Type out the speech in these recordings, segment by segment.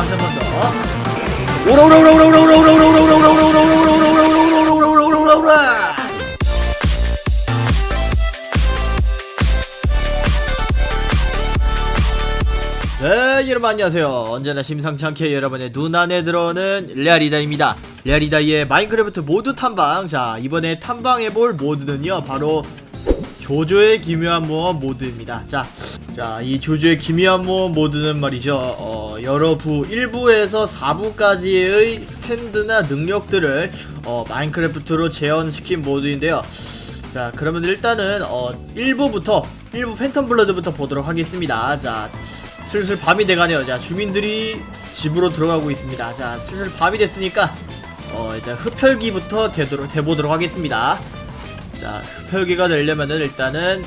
다시 한 번 더. 오라 오라 오라 오라 오라 오라 오라 오라 오라 오라 오라 오라 오라 오라 오라 오라 네 여러분 안녕하세요 언제나 심상치 않게 여러분의 눈안에 들어오는 레아리다입니다 레아리다의 마인크래프트 모드 탐방 자 이번에 탐방해볼 모드는요 바로 조조의 기묘한 모험 모드입니다. 자, 자, 이 조조의 기묘한 모험 모드는 말이죠. 어, 여러 부 1부에서 4부까지의 스탠드나 능력들을 어, 마인크래프트로 재현시킨 모드인데요. 자 그러면 일단은 어 1부부터 1부 팬텀 블러드부터 보도록 하겠습니다. 자 슬슬 밤이 돼가네요. 자 주민들이 집으로 들어가고 있습니다. 자 슬슬 밤이 됐으니까 어 일단 흡혈기부터 되도록 돼보도록 하겠습니다 자 흡혈귀가 되려면은 일단은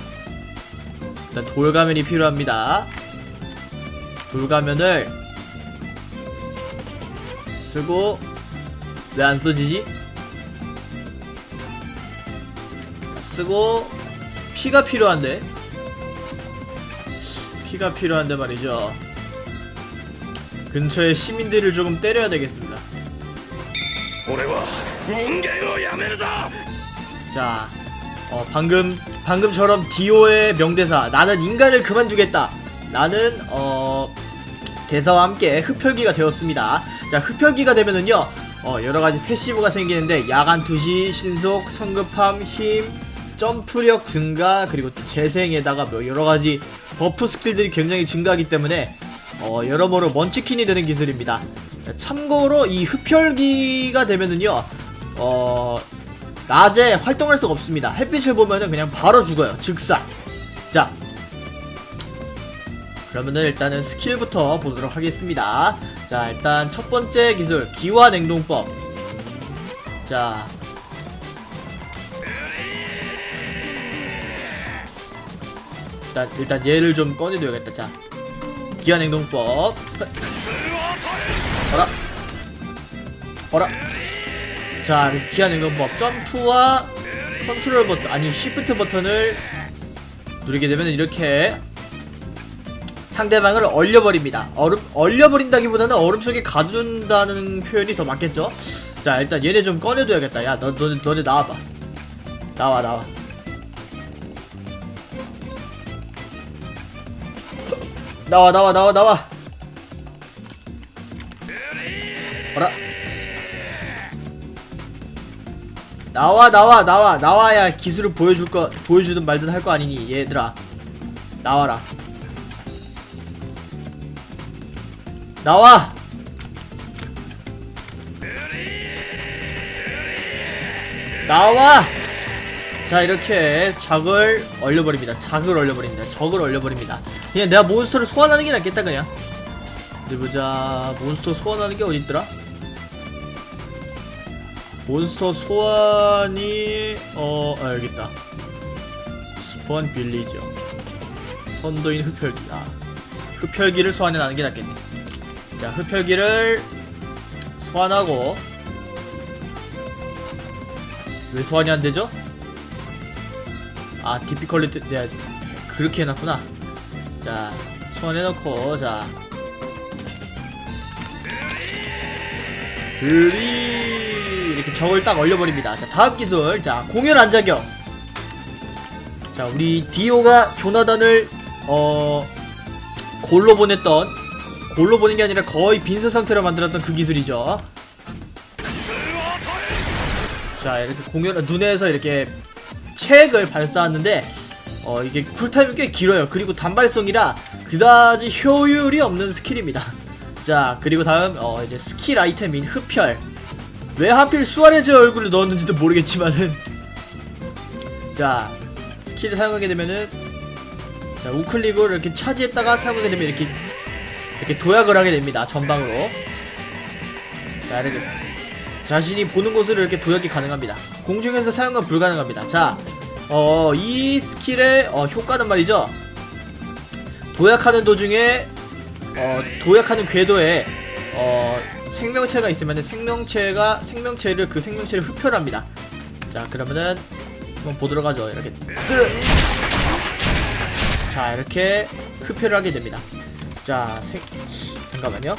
일단 돌가면이 필요합니다. 돌가면을 쓰고 왜 안 써지지? 쓰고 피가 필요한데? 피가 필요한데 말이죠. 근처에 시민들을 조금 때려야 되겠습니다! 자 어, 방금 방금처럼 디오의 명대사 나는 인간을 그만두겠다. 나는 어 대사와 함께 흡혈기가 되었습니다. 자 흡혈기가 되면은요 어 여러가지 패시브가 생기는데 야간 투시 신속 성급함 힘 점프력 증가 그리고 또 재생에다가 뭐 여러가지 버프 스킬들이 굉장히 증가하기 때문에 어 여러모로 먼치킨이 되는 기술입니다. 자, 참고로 이 흡혈기가 되면은요 어 낮에 활동할 수가 없습니다. 햇빛을 보면은 그냥 바로 죽어요. 즉사. 자. 그러면은 일단은 스킬부터 보도록 하겠습니다. 자, 일단 첫 번째 기술, 기화 냉동법. 자. 일단, 일단 얘를 좀 꺼내둬야겠다. 자. 기화 냉동법. 어라. 어라. 자, 기한 냉동법 점프와 컨트롤 버튼 아니 쉬프트 버튼을 누르게 되면 이렇게 상대방을 얼려버립니다. 얼음 얼려버린다기보다는 얼음 속에 가둔다는 표현이 더 맞겠죠? 자, 일단 얘네 좀 꺼내둬야겠다. 야, 너 너네 너네 나와봐. 나와 나와. 나와 나와 나와 나와. 어라. 나와 나와 나와. 나와야 기술을 보여줄 거 보여주든 말든 할 거 아니니 얘들아. 나와라. 나와! 나와! 자 이렇게 작을 얼려버립니다. 작을 얼려버립니다. 적을 얼려버립니다. 그냥 내가 몬스터를 소환하는 게 낫겠다 그냥. 어디 보자. 몬스터 소환하는 게 어딨더라 몬스터 소환이 어 아, 여기 있다. 스폰 빌리죠 선도인 흡혈기. 아 흡혈기를 소환해 나는 게 낫겠네. 자 흡혈기를 소환하고 왜 소환이 안 되죠? 아 디피컬리트 내가 그렇게 해놨구나. 자 소환해놓고 자 으리 이렇게 적을 딱 얼려버립니다. 자 다음 기술 자 공연 안자경 자 우리 디오가 조나단을 어 골로 보냈던 골로 보낸 게 아니라 거의 빈스 상태로 만들었던 그 기술이죠. 자 이렇게 공연 눈에서 이렇게 책을 발사하는데 어 이게 쿨타임이 꽤 길어요. 그리고 단발성이라 그다지 효율이 없는 스킬입니다. 자 그리고 다음 어 이제 스킬 아이템인 흡혈. 왜 하필 수아레즈 얼굴을 넣었는지도 모르겠지만은. 자 스킬을 사용하게 되면은 자 우클릭을 이렇게 차지했다가 사용하게 되면 이렇게 이렇게 도약을 하게 됩니다 전방으로. 자 이렇게 자신이 보는 곳으로 이렇게 도약이 가능합니다. 공중에서 사용은 불가능합니다. 자 어 이 스킬의 어, 효과는 말이죠. 도약하는 도중에 어, 도약하는 궤도에 어, 생명체가 있으면 생명체가 생명체를 그 생명체를 흡혈합니다. 자 그러면은 한번 보도록 하죠. 이렇게 뜨. 자 이렇게 흡혈을 하게 됩니다. 자 생... 잠깐만요.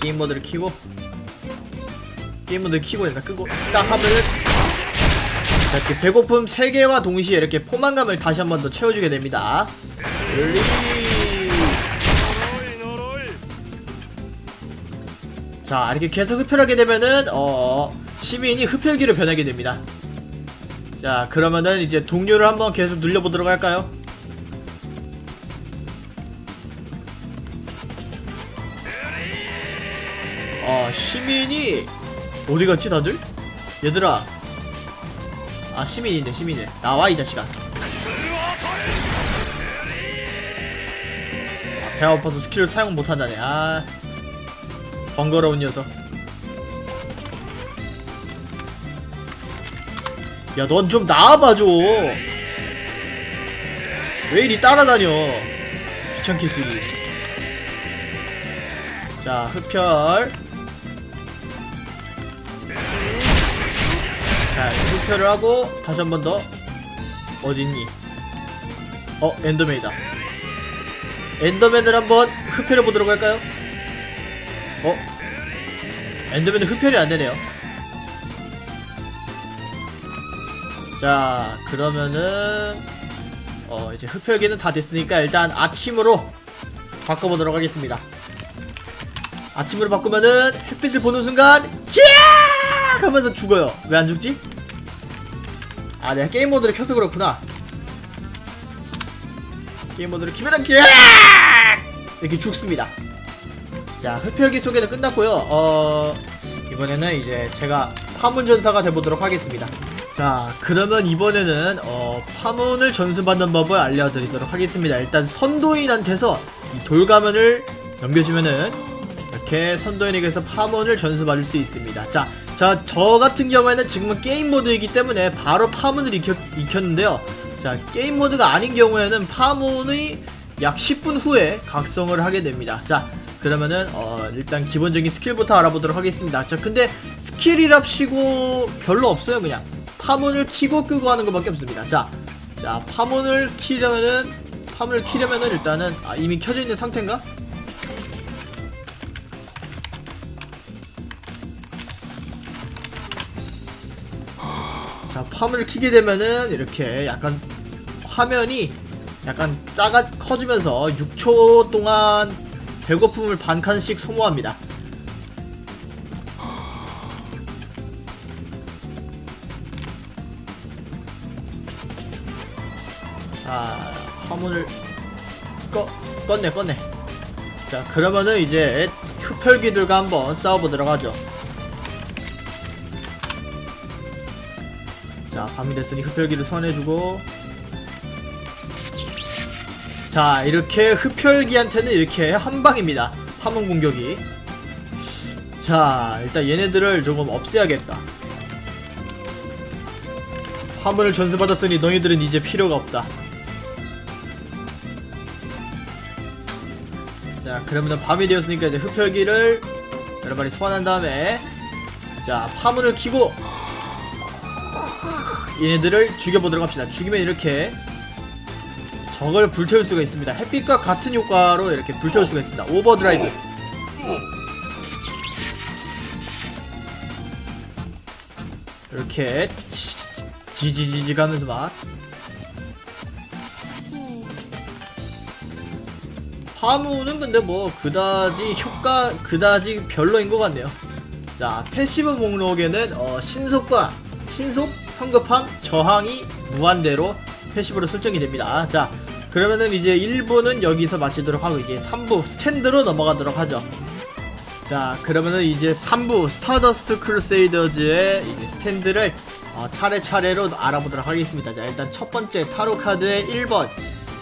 게임 모드를 키고 게임 모드를 키고 일단 끄고 딱 하면은 자, 이렇게 배고픔 3개와 동시에 이렇게 포만감을 다시 한 번 더 채워주게 됩니다. 자, 이렇게 계속 흡혈하게 되면은 어 시민이 흡혈기로 변하게 됩니다. 자, 그러면은 이제 동료를 한번 계속 눌려보도록 할까요? 아, 시민이 어디 갔지 다들? 얘들아. 아, 시민이네, 시민이네. 나와 이 자식아. 아, 배 아파서 스킬을 사용 못한다네. 아, 번거로운 녀석. 야, 넌 좀 나와봐줘. 왜 이리 따라다녀? 귀찮게 쓰기. 자, 흡혈. 자, 흡혈을 하고 다시 한 번 더. 어딨니? 어, 엔더맨이다. 엔더맨을 한번 흡혈해 보도록 할까요? 어? 엔더맨은 흡혈이 안 되네요. 자, 그러면은 어, 이제 흡혈기는 다 됐으니까 일단 아침으로 바꿔보도록 하겠습니다. 아침으로 바꾸면은 햇빛을 보는 순간 키악 하면서 죽어요. 왜 안 죽지? 아, 내가 게임 모드를 켜서 그렇구나. 게임 모드를 키면 키악 이렇게 죽습니다. 자, 흡혈기 소개는 끝났고요. 어, 이번에는 이제 제가 파문 전사가 돼보도록 하겠습니다. 자, 그러면 이번에는 어, 파문을 전수받는 법을 알려드리도록 하겠습니다. 일단 선도인한테서 이 돌가면을 넘겨주면은 이렇게 선도인에게서 파문을 전수받을 수 있습니다. 자, 자, 저 같은 경우에는 지금은 게임 모드이기 때문에 바로 파문을 익혔, 익혔는데요. 자, 게임 모드가 아닌 경우에는 파문이 약 10분 후에 각성을 하게 됩니다. 자, 그러면은 어, 일단 기본적인 스킬부터 알아보도록 하겠습니다. 자, 근데 스킬이랍시고 별로 없어요, 그냥. 파문을 키고 끄고 하는 것밖에 없습니다. 자, 자, 파문을 키려면은 파문을 키려면은 일단은 아, 이미 켜져 있는 상태인가? 자, 파문을 키게 되면은 이렇게 약간 화면이 약간 작아 커지면서 6초 동안 배고픔을 반 칸씩 소모합니다. 자, 화문을 꺼 껐네 껐네. 자, 그러면은 이제 흡혈귀들과 한번 싸워보도록 하죠. 자, 밤이 됐으니 흡혈귀를 소환해주고 자 이렇게 흡혈기한테는 이렇게 한방입니다. 파문 공격이. 자 일단 얘네들을 조금 없애야겠다. 화물을 전수받았으니 너희들은 이제 필요가 없다. 자 그러면 밤이 되었으니까 이제 흡혈기를 여러 마리 소환한 다음에 자 파문을 키고 얘네들을 죽여보도록 합시다. 죽이면 이렇게 적을 불태울 수가 있습니다. 햇빛과 같은 효과로 이렇게 불태울 수가 있습니다. 오버드라이브. 이렇게 지지지지 가면서 막 파무는 근데 뭐 그다지 효과 그다지 별로인 것 같네요. 자 패시브 목록에는 어, 신속과 신속, 성급함, 저항이 무한대로 패시브로 설정이 됩니다. 자 그러면은 이제 1부는 여기서 마치도록 하고 이제 3부 스탠드로 넘어가도록 하죠. 자, 그러면은 이제 3부 스타더스트 크루세이더즈의 이제 스탠드를 어, 차례차례로 알아보도록 하겠습니다. 자, 일단 첫 번째 타로 카드의 1번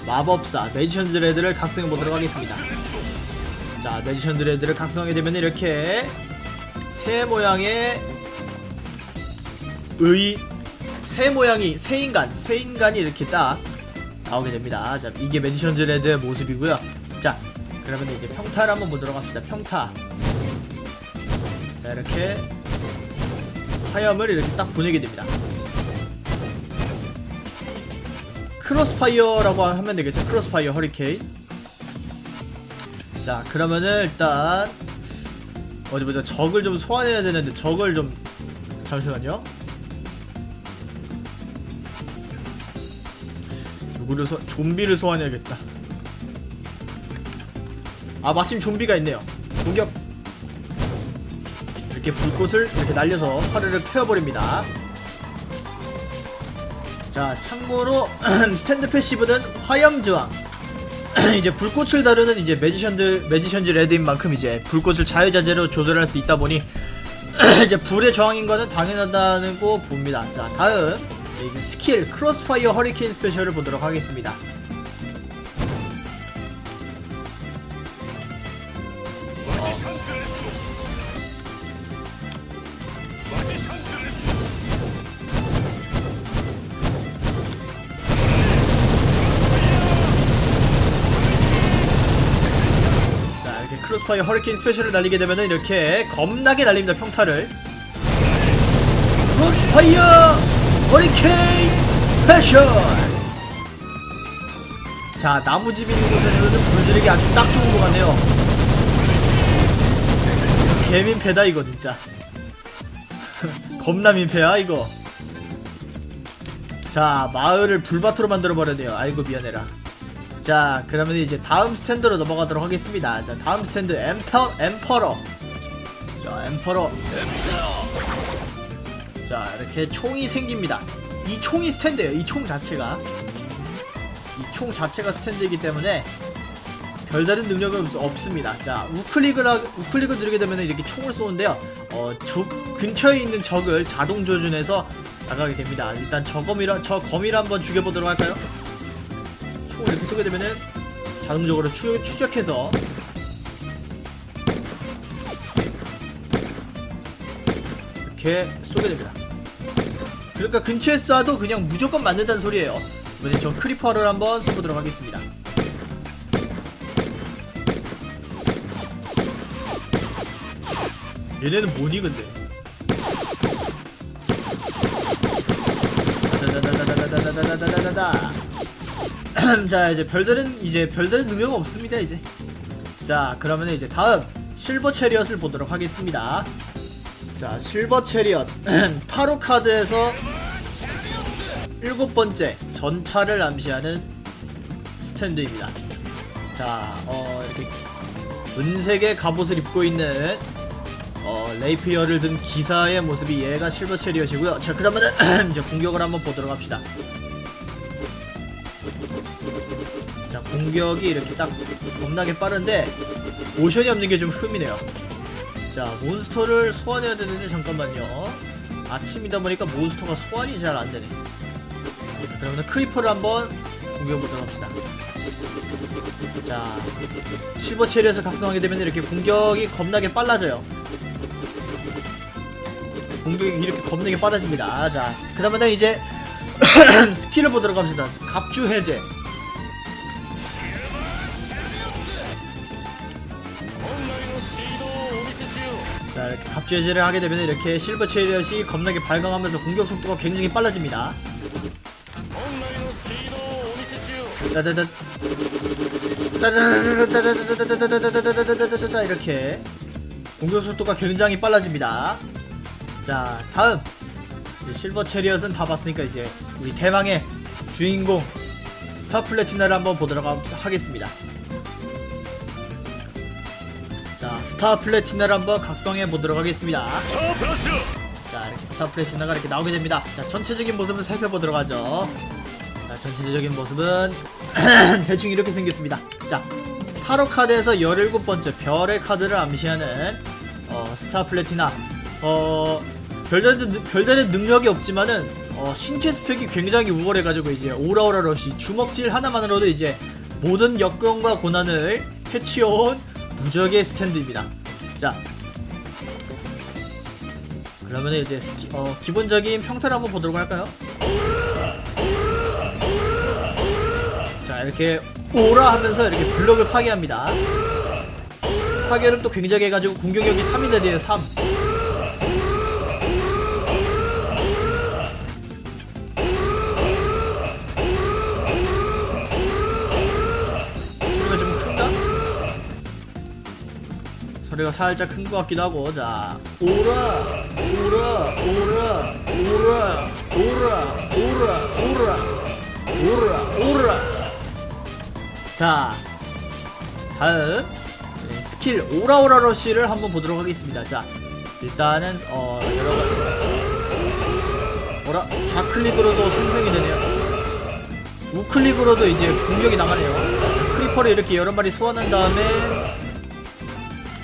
마법사 매지션 드레드를 각성해 보도록 하겠습니다. 자, 매지션 드레드를 각성하게 되면 이렇게 새 모양의 의, 새 모양이 새 인간, 새 인간이 이렇게 딱 나오게 됩니다. 자, 이게 매지션 드레드의 모습이고요. 자, 그러면 이제 평타를 한번 보도록 합시다. 평타. 자, 이렇게 화염을 이렇게 딱 보내게 됩니다. 크로스파이어라고 하면 되겠죠. 크로스파이어 허리케인. 자, 그러면은 일단 어디 보자 적을 좀 소환해야 되는데 적을 좀 잠시만요 누구를 소 좀비를 소환해야겠다. 아 마침 좀비가 있네요. 공격. 이렇게 불꽃을 이렇게 날려서 화르르 태워버립니다. 자 참고로 스탠드 패시브는 화염저항. 이제 불꽃을 다루는 이제 매지션들 매지션즈 레드인 만큼 이제 불꽃을 자유자재로 조절할 수 있다 보니 이제 불의 저항인 거는 당연하다고 봅니다. 자 다음 스킬 크로스파이어 허리케인 스페셜을 보도록 하겠습니다. 크로스파이어 허리케인 스페셜을 날리게 되면은 이렇게 겁나게 날립니다 평타를 크로스파이어 허리케인 스페셜. 자 나무집 있는 곳에서는 불지르기 아주 딱 좋은 것 같네요. 개민폐다 이거 진짜. 겁나 민폐야 이거. 자 마을을 불밭으로 만들어 버렸네요. 아이고 미안해라. 자 그러면 이제 다음 스탠드로 넘어가도록 하겠습니다. 자 다음 스탠드 엠퍼 엠퍼러. 자 엠퍼러 자 이렇게 총이 생깁니다. 이 총이 스탠드예요 이 총 자체가. 이 총 자체가 스탠드이기 때문에 별다른 능력은 없, 없습니다. 자 우클릭을 하, 우클릭을 누르게 되면 이렇게 총을 쏘는데요. 어 저, 근처에 있는 적을 자동 조준해서 나가게 됩니다. 일단 저 검이라 저 검이라 한번 죽여보도록 할까요? 총을 이렇게 쏘게 되면은 자동적으로 추, 추적해서 이렇게 쏘게 됩니다. 그러니까 근처에 쏴도 그냥 무조건 맞는다는 소리예요. 이번엔 저 크리퍼를 한번 쏘보도록 하겠습니다. 얘네는 뭐니 근데? 자 이제 별다른 이제 별다른 능력은 없습니다 이제 자 그러면 이제 다음 실버 체리엇을 보도록 하겠습니다 자 실버 체리엇. 타로 카드에서 일곱 번째 전차를 암시하는 스탠드입니다. 자 어 이렇게 은색의 갑옷을 입고 있는 어 레이피어를 든 기사의 모습이 얘가 실버 체리엇이고요. 자 그러면은 이제 공격을 한번 보도록 합시다. 자 공격이 이렇게 딱 겁나게 빠른데 모션이 없는 게 좀 흠이네요 자 몬스터를 소환해야 되는데 잠깐만요. 아침이다 보니까 몬스터가 소환이 잘 안되네. 그러면 크리퍼를 한번 공격해보도록 합시다. 자 실버 체리에서 각성하게 되면 이렇게 공격이 겁나게 빨라져요. 공격이 이렇게 겁나게 빨라집니다. 자 그러면은 이제 스킬을 보도록 합시다. 갑주 해제 이렇게 갑주해제를 하게 되면 이렇게 실버 체리엇이 겁나게 발광하면서 공격 속도가 굉장히 빨라집니다. 이렇게 공격 속도가 굉장히 빨라집니다 자 다음 실버 체리엇은 다 봤으니까 이제 우리 대망의 주인공 스타 플래티나를 한번 보도록 하겠습니다 자 스타 플래티나를 한번 각성해 보도록 하겠습니다. 스타 플러스 자 이렇게 스타 플래티나가 이렇게 나오게 됩니다. 자 전체적인 모습을 살펴보도록 하죠. 자 전체적인 모습은 대충 이렇게 생겼습니다. 자 타로 카드에서 17번째 별의 카드를 암시하는 어, 스타 플래티나. 어 별다른, 별다른 능력이 없지만은 어, 신체 스펙이 굉장히 우월해가지고 이제 오라오라 러시 주먹질 하나만으로도 이제 모든 역경과 고난을 해치어온 무적의 스탠드입니다. 자 그러면 이제 스키, 어, 기본적인 평타를 한번 보도록 할까요? 자 이렇게 오라 하면서 이렇게 블럭을 파괴합니다. 파괴를 또 굉장히 해가지고 공격력이 3이 되네요 3 소리가 살짝 큰 것 같기도 하고 자. 오라 오라 오라 오라 오라 오라 오라 오라 오라. 자 다음 네, 스킬 오라오라 러쉬를 한번 보도록 하겠습니다. 자 일단은 어 여러가지 오라 좌클릭으로도 생성이 되네요. 우클릭으로도 이제 공격이 나가네요. 자, 크리퍼를 이렇게 여러 마리 소환한 다음에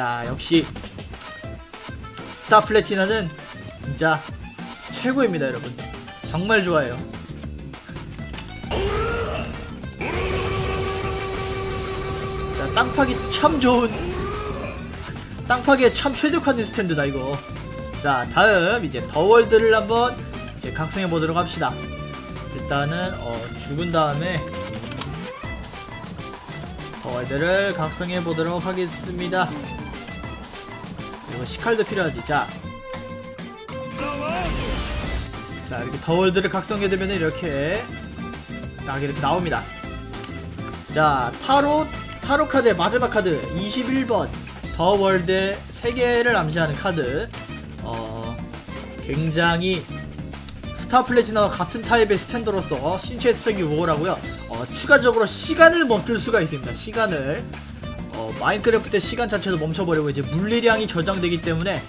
야 역시 스타 플래티나는 진짜 최고입니다 여러분. 정말 좋아요. 자 땅파기 참 좋은 땅파기에 참 최적화된 스탠드다 이거. 자 다음 이제 더월드를 한번 이제 각성해 보도록 합시다. 일단은 어 죽은 다음에 더월드를 각성해 보도록 하겠습니다 그리고 시칼도 필요하지. 자. 자 이렇게 더월드를 각성해 되면 이렇게 딱 이렇게 나옵니다. 자 타로 타로 카드의 마지막 카드. 21번. 더월드 3개를 암시하는 카드. 어 굉장히 스타 플래티나와 같은 타입의 스탠더로서 신체 스펙이 우월하고요. 어, 추가적으로 시간을 멈출 수가 있습니다. 시간을 어, 마인크래프트 시간 자체도 멈춰버리고 이제 물리량이 저장되기 때문에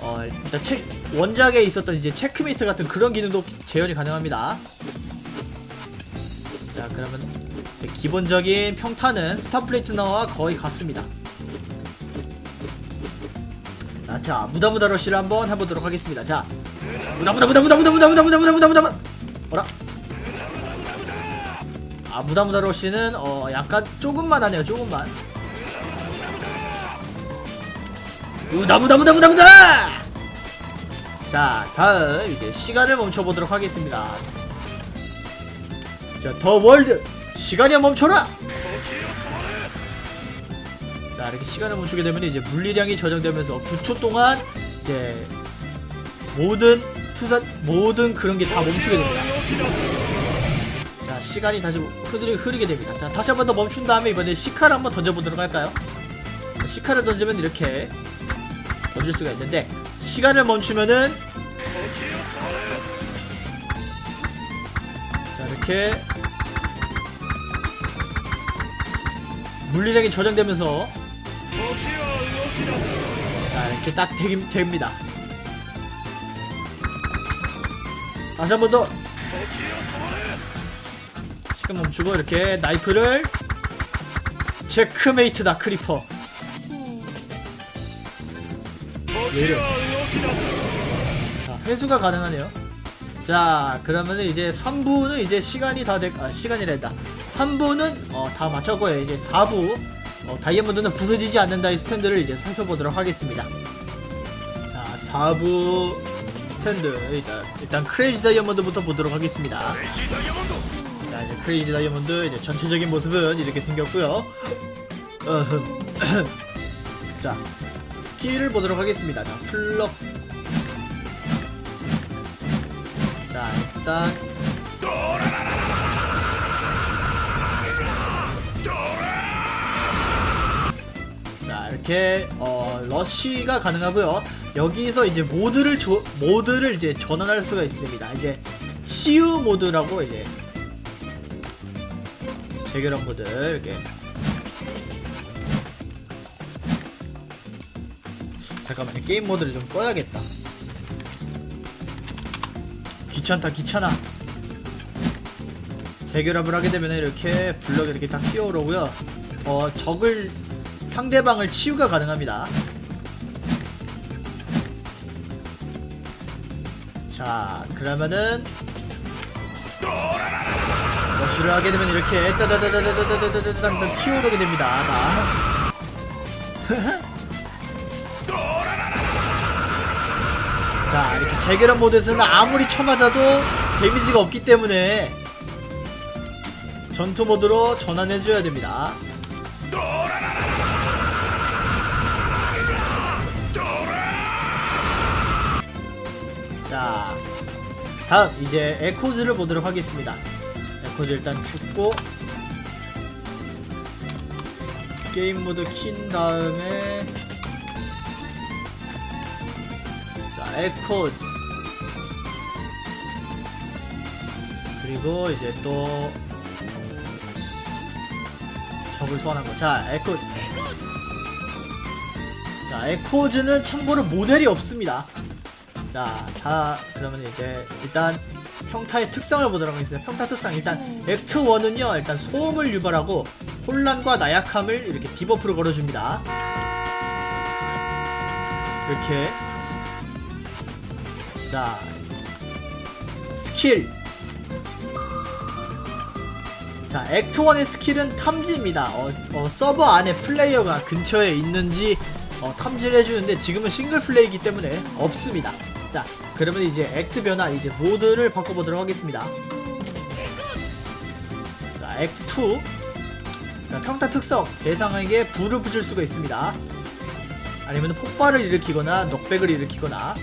어, 일단 체, 원작에 있었던 이제 체크메이트 같은 그런 기능도 재현이 가능합니다. 자, 그러면 기본적인 평타는 스타플레이트너와 거의 같습니다. 자, 자, 무다무다 러쉬를 한번 해보도록 하겠습니다. 자, 무다무다 무다 무다 무다 무다 무다 무다 무다 무다 무다 무다 어라? 아, 무다무다 러쉬는 어 약간 조금만 하네요, 조금만. 무다 무다 무다 무다 무다! 자 다음 이제 시간을 멈춰보도록 하겠습니다. 자더 월드! 시간이 멈춰라! 자 이렇게 시간을 멈추게 되면 이제 물리량이 저장되면서 9초 동안 이제 모든 투산 모든 그런 게 다 멈추게 됩니다. 자 시간이 다시 흐르, 흐르게 됩니다. 자 다시 한 번 더 멈춘 다음에 이번에 시카를 한번 던져보도록 할까요? 자, 시카를 던지면 이렇게 던질 수가 있는데 시간을 멈추면은 자 이렇게 물리력이 저장되면서 자 이렇게 딱 되긴 됩니다. 다시 한 번 더 시간 멈추고 이렇게 나이프를 체크메이트다 크리퍼 왜 자, 회수가 가능하네요. 자, 그러면은 이제 3부는 이제 시간이 다 될, 아, 시간이란다. 3부는 어, 다 마쳤고요. 이제 4부, 어, 다이아몬드는 부서지지 않는다 이 스탠드를 이제 살펴보도록 하겠습니다. 자, 4부 스탠드, 일단, 일단 크레이지 다이아몬드부터 보도록 하겠습니다. 자, 이제 크레이지 다이아몬드, 이제 전체적인 모습은 이렇게 생겼고요. 자, 스킬을 보도록 하겠습니다. 자, 플럭. 자, 일단 자, 이렇게 어 러쉬가 가능하고요. 여기서 이제 모드를 조, 모드를 이제 전환할 수가 있습니다. 이제 치유 모드라고 이제 재결합 모드 이렇게 잠깐만요. 게임 모드를 좀 꺼야겠다. 귀찮다 귀찮아. 재결합을 하게 되면 이렇게 블럭 이렇게 딱 튀어오르고요. 어 적을 상대방을 치유가 가능합니다. 자 그러면은 러쉬를 하게 되면 이렇게 따다다다다다다다다다다 튀어오르게 됩니다 자. 자 이렇게 재결합 모드에서는 아무리 쳐맞아도 데미지가 없기 때문에 전투 모드로 전환해줘야 됩니다. 자 다음 이제 에코즈를 보도록 하겠습니다. 에코즈 일단 죽고 게임 모드 킨 다음에 에코즈 그리고 이제 또 적을 소환한 거. 자 에코즈 자 에코즈는 참고로 모델이 없습니다. 자, 다 그러면 이제 일단 평타의 특성을 보도록 하겠습니다. 평타 특성 일단 액트 1은요. 일단 소음을 유발하고 혼란과 나약함을 이렇게 디버프로 걸어줍니다. 이렇게 자 스킬 자 액트 1의 스킬은 탐지입니다. 어, 어, 서버 안에 플레이어가 근처에 있는지 어, 탐지를 해주는데 지금은 싱글 플레이이기 때문에 없습니다. 자, 그러면 이제 액트 변화 이제 모드를 바꿔보도록 하겠습니다. 자, 액트 2. 자, 평타 특성 대상에게 불을 붙일 수가 있습니다. 아니면 폭발을 일으키거나 넉백을 일으키거나.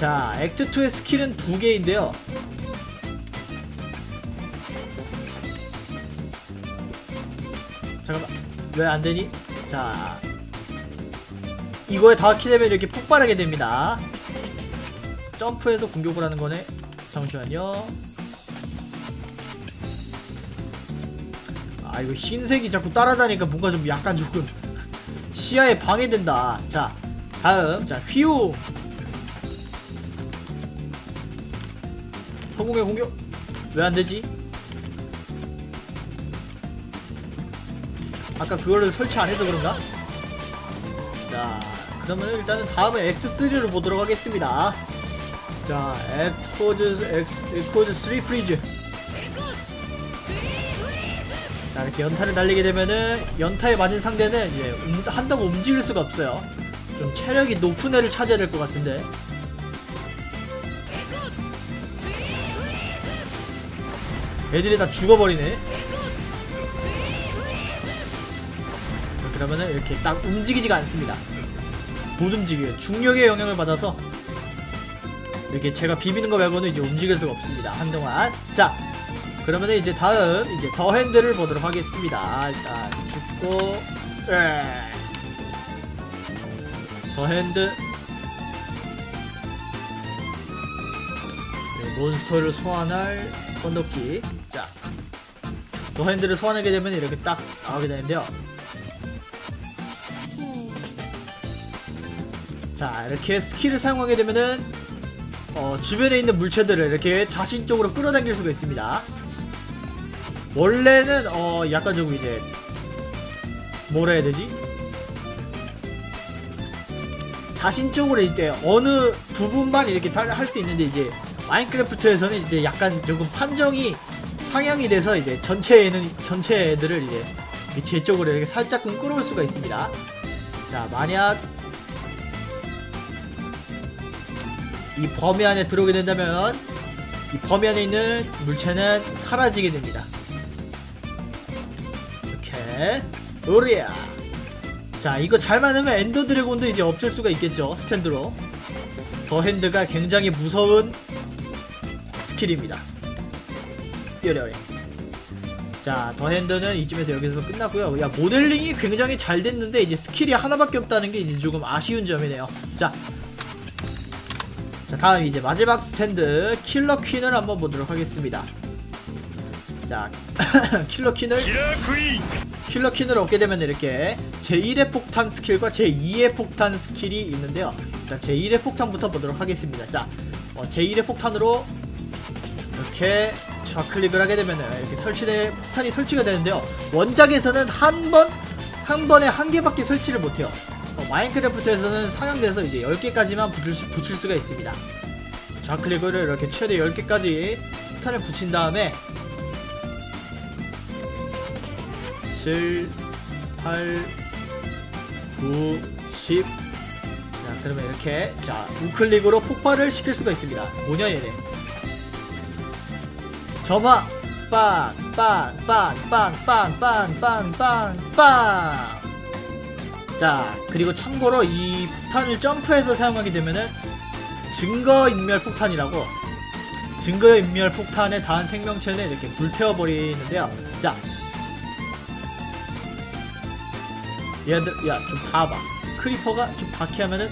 자, 액트 2의 스킬은 두 개인데요. 잠깐만 왜 안 되니? 자 이거에 다 키 되면 이렇게 폭발하게 됩니다. 점프해서 공격을 하는 거네. 잠시만요. 아 이거 흰색이 자꾸 따라다니까 뭔가 좀 약간 조금 시야에 방해된다. 자 다음. 자 휘용 허공의 공격 왜 안 되지? 아까 그거를 설치 안 해서 그런가? 자, 그러면 일단은 다음에 액트 3를 보도록 하겠습니다. 자, 에코즈 엑- 에코즈 3 프리즈. 자, 이렇게 연타를 날리게 되면은 연타에 맞은 상대는 이제 음- 한다고 움직일 수가 없어요. 좀 체력이 높은 애를 찾아야 될 것 같은데. 애들이 다 죽어버리네. 그러면은 이렇게 딱 움직이지가 않습니다. 못 움직여요. 중력의 영향을 받아서 이렇게 제가 비비는 거 말고는 이제 움직일 수가 없습니다. 한동안. 자, 그러면은 이제 다음 이제 더 핸들을 보도록 하겠습니다. 일단 죽고 에. 더 핸드 네, 몬스터를 소환할 건더키 자, 더 핸들을 소환하게 되면 이렇게 딱 나오게 되는데요. 자 이렇게 스킬을 사용하게 되면은 어, 주변에 있는 물체들을 이렇게 자신적으로 끌어당길 수가 있습니다 원래는 어 약간 좀 이제 뭐라 해야 되지 자신적으로 이제 어느 부분만 이렇게 할 수 있는데 이제 마인크래프트에서는 이제 약간 조금 판정이 상향이 돼서 이제 전체에는 전체 애들을 이제 제 쪽으로 이렇게 살짝끔 끌어올 수가 있습니다 자 만약 이 범위 안에 들어오게 된다면 이 범위 안에 있는 물체는 사라지게 됩니다. 이렇게 오리야. 자 이거 잘 맞으면 엔더 드래곤도 이제 없앨 수가 있겠죠 스탠드로. 더 핸드가 굉장히 무서운 스킬입니다. 뾰려해 자, 더 핸드는 이쯤에서 여기서 끝났고요. 야, 모델링이 굉장히 잘 됐는데 이제 스킬이 하나밖에 없다는 게 이제 조금 아쉬운 점이네요. 자. 자, 다음 이제 마지막 스탠드 킬러 퀸을 한번 보도록 하겠습니다. 자, 킬러 퀸을 킬러 퀸을 얻게 되면 이렇게 제1의 폭탄 스킬과 제2의 폭탄 스킬이 있는데요. 자 제1의 폭탄부터 보도록 하겠습니다. 자, 어, 제1의 폭탄으로 이렇게 좌클릭을 하게 되면 이렇게 설치된 폭탄이 설치가 되는데요 원작에서는 한 번 한 번에 한 개밖에 설치를 못해요 어, 마인크래프트에서는 상향돼서 이제 10개까지만 붙일, 수, 붙일 수가 있습니다. 좌클릭을 이렇게 최대 10개까지 폭탄을 붙인 다음에 7 8 9 10 자, 그러면 이렇게 자, 우클릭으로 폭발을 시킬 수가 있습니다. 뭐냐 얘네. 저봐. 빵, 빵, 빵, 빵, 빵, 빵, 빵, 빵, 빵. 자, 그리고 참고로 이 폭탄을 점프해서 사용하게 되면은 증거인멸 폭탄이라고 증거인멸 폭탄에 닿은 생명체는 이렇게 불태워버리는데요. 자, 얘들, 야, 좀 봐봐. 크리퍼가 좀 바퀴하면은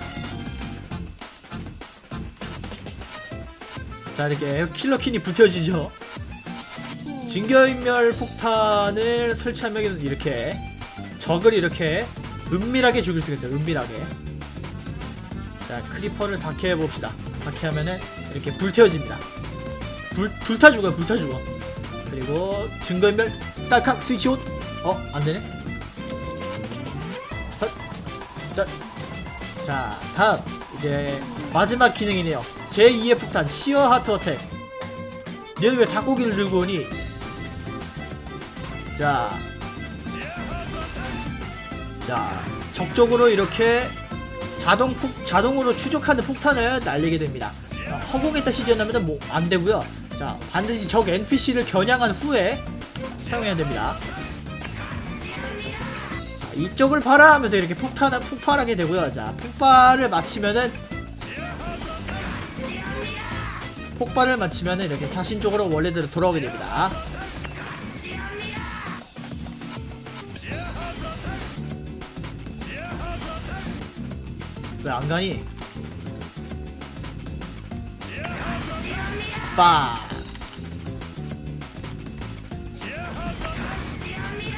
자, 이렇게 킬러킨이 붙여지죠. 증거인멸 폭탄을 설치하면 이렇게 적을 이렇게 은밀하게 죽일 수가 있어요. 은밀하게. 자, 크리퍼를 다케 해봅시다. 다케 하면은 이렇게 불태워집니다. 불, 불타 죽어요, 불타 죽어. 그리고 증거인멸 딱딱 스위치 온. 어, 안 되네. 헛, 헛. 자, 다음 이제 마지막 기능이네요. 제2의 폭탄 시어 하트 어택. 얘는 왜 닭고기를 들고 오니? 자, 자, 적적으로 이렇게 자동 폭, 자동으로 추적하는 폭탄을 날리게 됩니다. 자, 허공에다 시전하면 뭐 안 되고요. 자, 반드시 적 NPC를 겨냥한 후에 사용해야 됩니다. 자, 이쪽을 봐라 하면서 이렇게 폭탄 폭발하게 되고요. 자, 폭발을 마치면은 폭발을 마치면은 이렇게 자신 쪽으로 원래대로 돌아오게 됩니다. 왜 안 가니? 빠.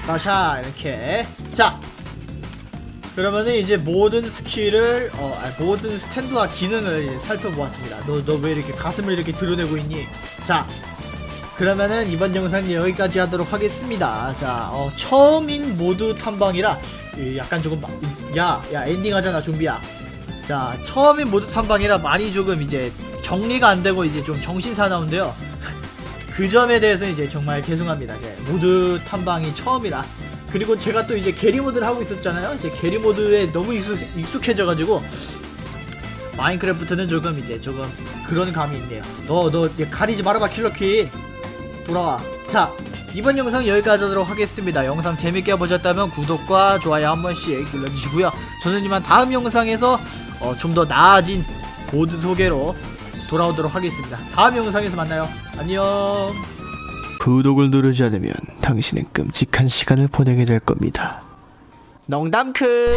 빠샤 이렇게. 자. 그러면은 이제 모든 스킬을 어 아, 모든 스탠드와 기능을 살펴보았습니다. 너 너 왜 이렇게 가슴을 이렇게 드러내고 있니? 자. 그러면은 이번 영상은 여기까지 하도록 하겠습니다. 자, 어, 처음인 모드 탐방이라 이 약간 조금 막- 야, 야 엔딩 하잖아, 좀비야. 자 처음인 모드 탐방이라 많이 조금 이제 정리가 안 되고 이제 좀 정신 사나운데요. 그 점에 대해서 이제 정말 죄송합니다. 이제 모드 탐방이 처음이라 그리고 제가 또 이제 게리 모드를 하고 있었잖아요. 이제 게리 모드에 너무 익숙, 익숙 해져가지고 마인크래프트는 조금 이제 조금 그런 감이 있네요. 너 너 가리지 말아봐 킬러퀸 돌아와. 자 이번 영상 여기까지 하도록 하겠습니다. 영상 재밌게 보셨다면 구독과 좋아요 한 번씩 눌러주시고요. 저는 이만 다음 영상에서 어, 좀 더 나아진 모드 소개로 돌아오도록 하겠습니다. 다음 영상에서 만나요. 안녕. 구독을 누르지 않으면 당신은 끔찍한 시간을 보내게 될 겁니다. 농담 큰.